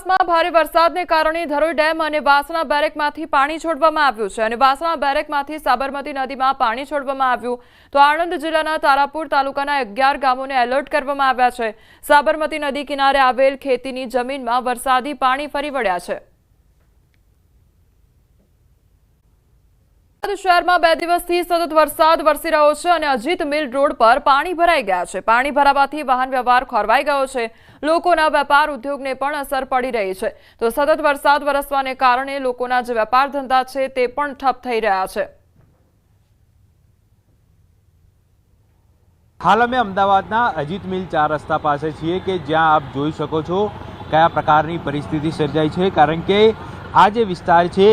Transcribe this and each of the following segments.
ઉપરવાસમાં ભારે વરસાદને કારણે ધરોઈ ડેમ અને વાસણા બેરેકમાંથી પાણી છોડવામાં આવ્યું છે અને વાસણા બેરેકમાંથી સાબરમતી નદીમાં પાણી છોડવામાં આવ્યું. તો આણંદ જિલ્લાના તારાપુર તાલુકાના અગિયાર ગામોને એલર્ટ કરવામાં આવ્યા છે. સાબરમતી નદી કિનારે આવેલ ખેતીની જમીનમાં વરસાદી પાણી ફરી વળ્યા છે. શહેરમાં બે દિવસથી સતત વરસાદ વરસી રહ્યો છે અને અજીત મિલ રોડ પર પાણી ભરાઈ ગયા છે. પાણી ભરાવાથી વાહન વ્યવહાર ખોરવાઈ ગયો છે. લોકોના વેપાર ઉદ્યોગને પણ અસર પડી રહી છે. તો સતત વરસાદ વરસવાને કારણે લોકોના જે વેપાર ધંધા છે તે પણ ઠપ થઈ રહ્યા છે. હાલ અમે અમદાવાદના અજીત મિલ ચાર રસ્તા પાસે છીએ કે જ્યાં આપ જોઈ શકો છો કયા પ્રકારની પરિસ્થિતિ સર્જાઈ છે. કારણ કે આ જે વિસ્તાર છે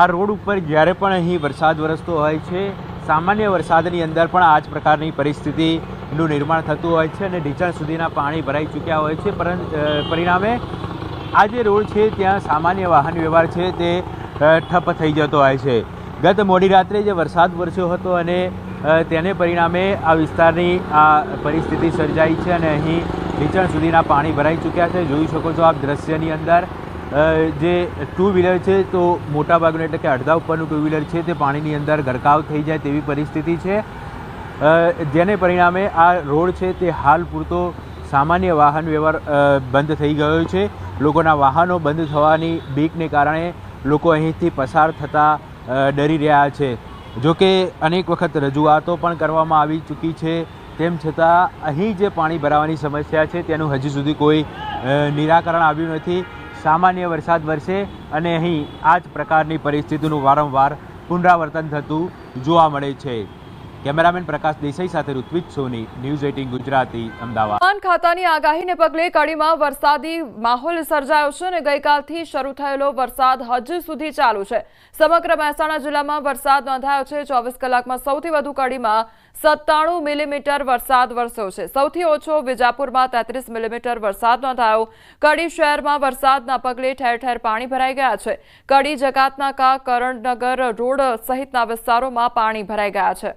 આ રોડ ઉપર જ્યારે પણ અહીં વરસાદ વરસતો હોય છે, સામાન્ય વરસાદની અંદર પણ આ જ પ્રકારની પરિસ્થિતિનું નિર્માણ થતું હોય છે અને ઢીંચણ સુધીના પાણી ભરાઈ ચૂક્યા હોય છે. પરં પરિણામે આ જે રોડ છે, ત્યાં સામાન્ય વાહન વ્યવહાર છે તે ઠપ્પ ઠપ થઈ જતો હોય છે. ગત મોડી રાત્રે જે વરસાદ વરસ્યો હતો અને તેને પરિણામે આ વિસ્તારની આ પરિસ્થિતિ સર્જાઈ છે અને અહીં નીચણ સુધીના પાણી ભરાઈ ચૂક્યા છે. જોઈ શકો છો આપ દ્રશ્યની અંદર. જે ટુ વ્હીલર છે, તો મોટાભાગનું એટલે કે અડધા ઉપરનું ટુ વ્હીલર છે, તે પાણીની અંદર ગરકાવ થઈ જાય તેવી પરિસ્થિતિ છે. જેને પરિણામે આ રોડ છે તે હાલ પૂરતો સામાન્ય વાહન વ્યવહાર બંધ થઈ ગયો છે. લોકોના વાહનો બંધ થવાની બીકને કારણે લોકો અહીંથી પસાર થતા ડરી રહ્યા છે. જો કે અનેક વખત રજૂઆતો પણ કરવામાં આવી ચૂકી છે. તેમ છતાં અહીં જે પાણી ભરાવાની સમસ્યા છે, તેનું હજી સુધી કોઈ નિરાકરણ આવ્યું નથી. સામાન્ય વરસાદ વરસે અને અહીં આ જ પ્રકારની પરિસ્થિતિનું વારંવાર પુનરાવર્તન થતું જોવા મળે છે. કેમેરામેન પ્રકાશ દેસાઈ સાથે ઋત્વિજ સોની ન્યૂઝ એટીન ગુજરાતી અમદાવાદ. હવામાન ખાતાની આગાહીને પગલે કડીમાં વરસાદી માહોલ સર્જાયો છે અને ગઈકાલથી શરૂ થયેલો વરસાદ હજુ સુધી ચાલુ છે. સમગ્ર મહેસાણા જિલ્લામાં વરસાદ નોંધાયો છે. ચોવીસ કલાકમાં સૌથી વધુ કડીમાં સત્તાણું મિલીમીટર વરસાદ વરસ્યો છે. સૌથી ઓછો વિજાપુરમાં તેત્રીસ મિલીમીટર વરસાદ નોંધાયો. કડી શહેરમાં વરસાદના પગલે ઠેર ઠેર પાણી ભરાઈ ગયા છે. કડી જકાતનાકા, કરણનગર રોડ સહિતના વિસ્તારોમાં પાણી ભરાઈ ગયા છે.